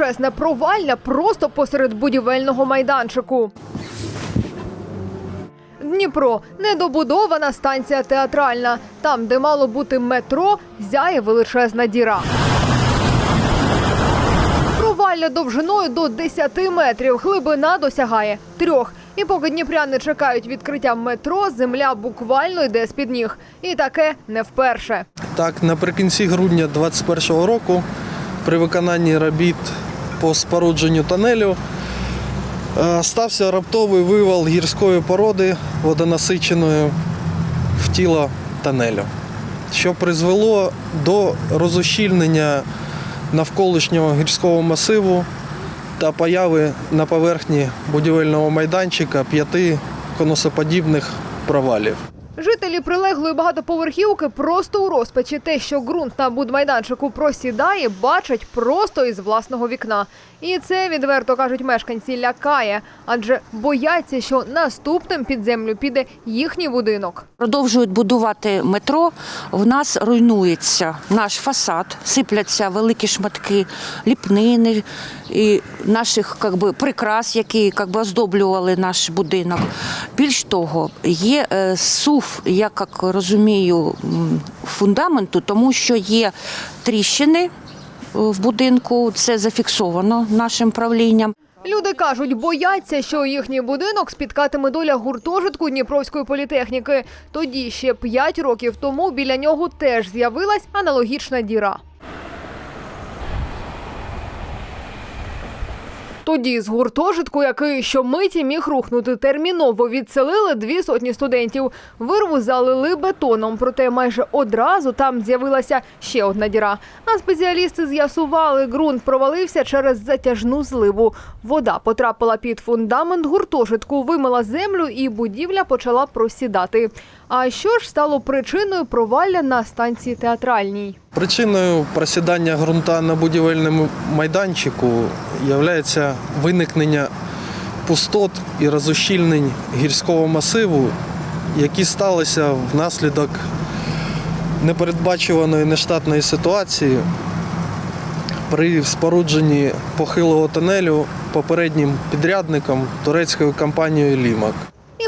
величезне провалля просто посеред будівельного майданчику. Дніпро недобудована станція театральна. Там, де мало бути метро, зяє величезна діра. Провалля довжиною до 10 метрів, глибина досягає трьох. І поки дніпряни чекають відкриття метро, земля буквально йде з під ніг. І таке не вперше. Так, наприкінці грудня 2021 року при виконанні робіт по спорудженню тонелю е, стався раптовий вивал гірської породи водонасиченої в тіло тонелю, що призвело до розущільнення навколишнього гірського масиву та появи на поверхні будівельного майданчика п'яти конусоподібних провалів. Жителі прилеглої багатоповерхівки просто у розпачі. Те, що ґрунт на будмайданчику просідає, бачать просто із власного вікна. І це відверто кажуть мешканці лякає, адже бояться, що наступним під землю піде їхній будинок. Продовжують будувати метро. В нас руйнується наш фасад, сипляться великі шматки ліпнини і наших би, прикрас, які би, оздоблювали наш будинок. Більш того, є е, сув, я як розумію, фундаменту, тому що є тріщини в будинку. Це зафіксовано нашим правлінням. Люди кажуть, бояться, що їхній будинок спіткатиме доля гуртожитку Дніпровської політехніки. Тоді ще п'ять років тому біля нього теж з'явилась аналогічна діра. Тоді з гуртожитку, який щомиті міг рухнути, терміново відселили дві сотні студентів. Вирву залили бетоном, проте майже одразу там з'явилася ще одна діра. А спеціалісти з'ясували, ґрунт провалився через затяжну зливу. Вода потрапила під фундамент гуртожитку, вимила землю і будівля почала просідати. А що ж стало причиною провалля на станції театральній? Причиною просідання ґрунта на будівельному майданчику є виникнення пустот і розущільнень гірського масиву, які сталися внаслідок непередбачуваної нештатної ситуації при спорудженні похилого тунелю попереднім підрядником турецькою компанією Лімак.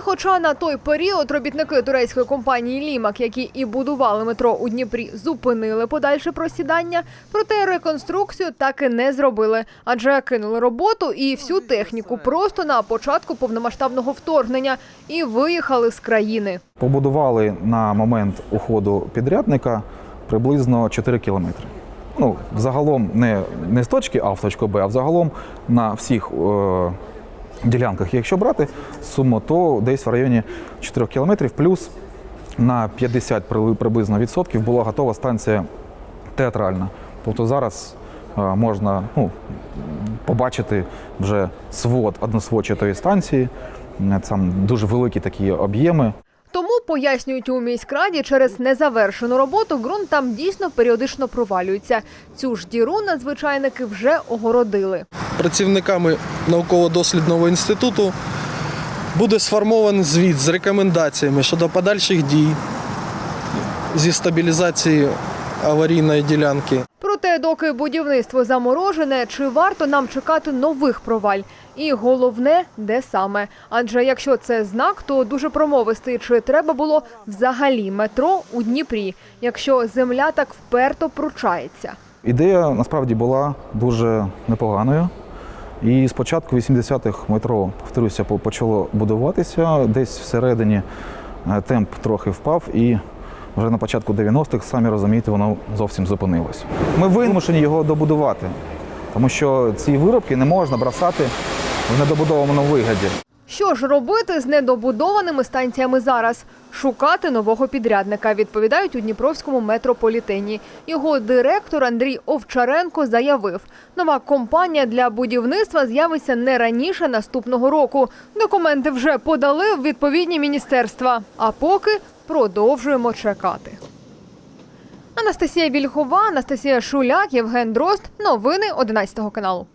Хоча на той період робітники турецької компанії Лімак, які і будували метро у Дніпрі, зупинили подальше просідання, проте реконструкцію так і не зробили, адже кинули роботу і всю техніку просто на початку повномасштабного вторгнення і виїхали з країни. Побудували на момент уходу підрядника приблизно 4 кілометри. Ну, взагалом не, не з точки А в точку Б, а взагалом на всіх е, ділянках, якщо брати суму, то десь в районі 4 кілометрів, плюс на 50 приблизно відсотків була готова станція театральна. Тобто зараз е, можна ну, побачити вже свод односводчатої станції. Е, Там дуже великі такі об'єми. Тому пояснюють у міськраді, через незавершену роботу ґрунт там дійсно періодично провалюється. Цю ж діру надзвичайники вже огородили. Працівниками науково-дослідного інституту буде сформований звіт з рекомендаціями щодо подальших дій зі стабілізації аварійної ділянки. Проте, доки будівництво заморожене, чи варто нам чекати нових проваль? І головне, де саме? Адже якщо це знак, то дуже промовистий, чи треба було взагалі метро у Дніпрі, якщо земля так вперто пручається. Ідея насправді була дуже непоганою. І спочатку 80-х метро, повторюся, почало будуватися. Десь всередині е, темп трохи впав, і вже на початку 90-х, самі розумієте, воно зовсім зупинилось. Ми вимушені його добудувати, тому що ці виробки не можна бросати в недобудованому вигляді. Що ж робити з недобудованими станціями зараз? Шукати нового підрядника, відповідають у Дніпровському метрополітені. Його директор Андрій Овчаренко заявив, нова компанія для будівництва з'явиться не раніше наступного року. Документи вже подали в відповідні міністерства. А поки продовжуємо чекати. Анастасія Вільхова, Анастасія Шуляк, Євген Дрозд. Новини 11 каналу.